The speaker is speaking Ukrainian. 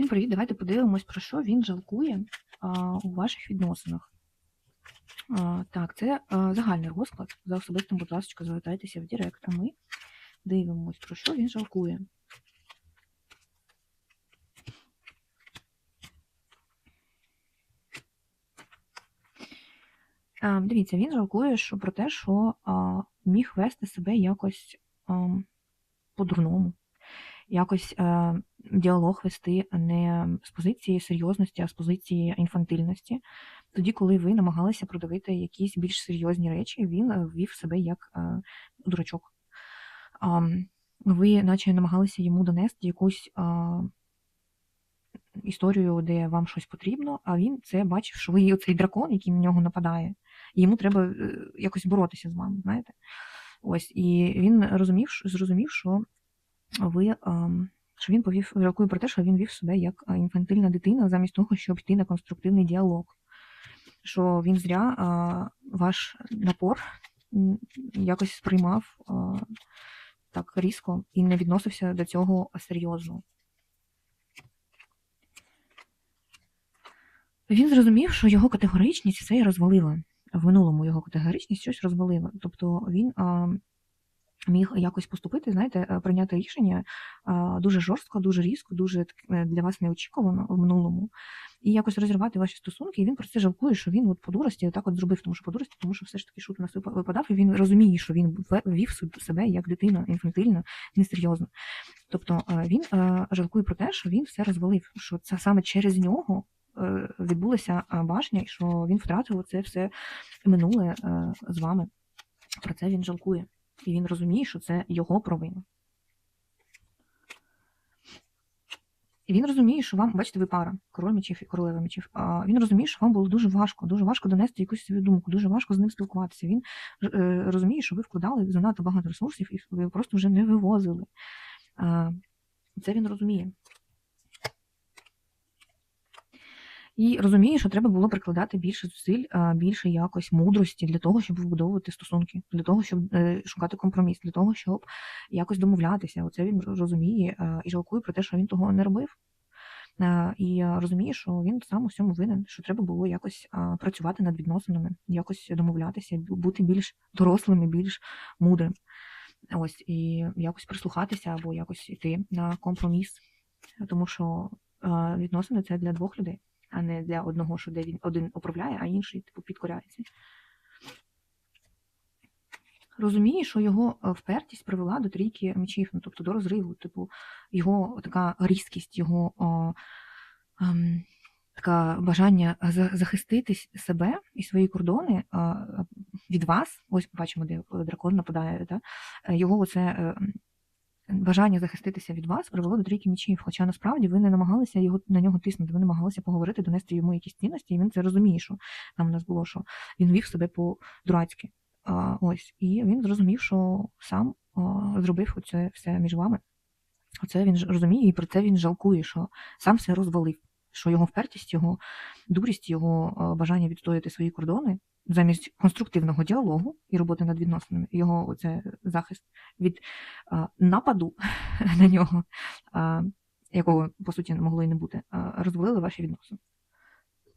Всім привіт! Давайте подивимось, про що він жалкує а, у ваших відносинах. А, так, це а, загальний розклад. За особистим, будь ласка, звертайтеся в Директ, а ми дивимось, про що він жалкує. А, дивіться, він жалкує що, про те, що а, міг вести себе якось а, по-дурному якось е, діалог вести не з позиції серйозності, а з позиції інфантильності. Тоді, коли ви намагалися продавити якісь більш серйозні речі, він е, вів себе як е, дурачок. Ви, наче, намагалися йому донести якусь історію, де вам щось потрібно, а він це бачив, що ви цей дракон, який на нього нападає, і йому треба е, якось боротися з вами, знаєте? Ось, і він розумів, зрозумів, що ви, що він повів жалкує про те, що він вів себе як інфантильна дитина, замість того, щоб йти на конструктивний діалог. Що він зря а, ваш напор якось сприймав а, так різко і не відносився до цього серйозно. Він зрозумів, що його категоричність все і розвалила. В минулому його категоричність щось розвалила. Тобто він а, міг якось поступити, знаєте, е, прийняти рішення дуже жорстко, дуже різко, дуже е, для вас неочікувано в минулому, і якось розірвати ваші стосунки. І він про це жалкує, що він от по дурості так от зробив, тому що по дурості, тому що все ж таки шут у нас випа- випадав, і він розуміє, що він вів себе як дитина інфантильно, несерйозно. Тобто е, він жалкує про те, що він все розвалив, що це саме через нього. Відбулася башня, що він втратив це все минуле з вами. Про це він жалкує. І він розуміє, що це його провина. І він розуміє, що вам, бачите, ви пара, король мечів і королева мечів. Він розуміє, що вам було дуже важко, дуже важко донести якусь свою думку, дуже важко з ним спілкуватися. Він е, розуміє, що ви вкладали занадто багато ресурсів і ви просто вже не вивозили. Це він розуміє. І розуміє, що треба було прикладати більше зусиль, більше якось мудрості для того, щоб вибудовувати стосунки, для того, щоб е, шукати компроміс, для того, щоб якось домовлятися. Оце він розуміє е, і жалкує про те, що він того не робив. Е, І е, розуміє, що він сам у всьому винен, що треба було якось працювати над відносинами, якось домовлятися, бути більш дорослим і більш мудрим. Ось і якось прислухатися або якось йти на компроміс, тому що е, відносини це для двох людей, а не для одного, що де він один управляє, а інший типу підкоряється. Розуміє, що його е, впертість привела до трійки мечів, ну тобто до розриву, типу, його така різкість, його о, ем, така бажання за- захистити с- себе і свої кордони е, е, від вас. Ось бачимо, де дракон нападає. Да? Його оце бажання захиститися від вас привело до трійки мечів. Хоча насправді ви не намагалися його на нього тиснути, ви намагалися поговорити, донести йому якісь цінності, і він це розуміє, що там у нас було, що він вів себе по-дурацьки. Ось, і він зрозумів, що сам зробив оце все між вами. Оце він розуміє, і про це він жалкує, що сам все розвалив, що його впертість, його дурість, його бажання відстояти свої кордони замість конструктивного діалогу і роботи над відносинами, його оце захист від а, нападу на нього, а, якого по суті могло і не бути, а, розвалили ваші відносини.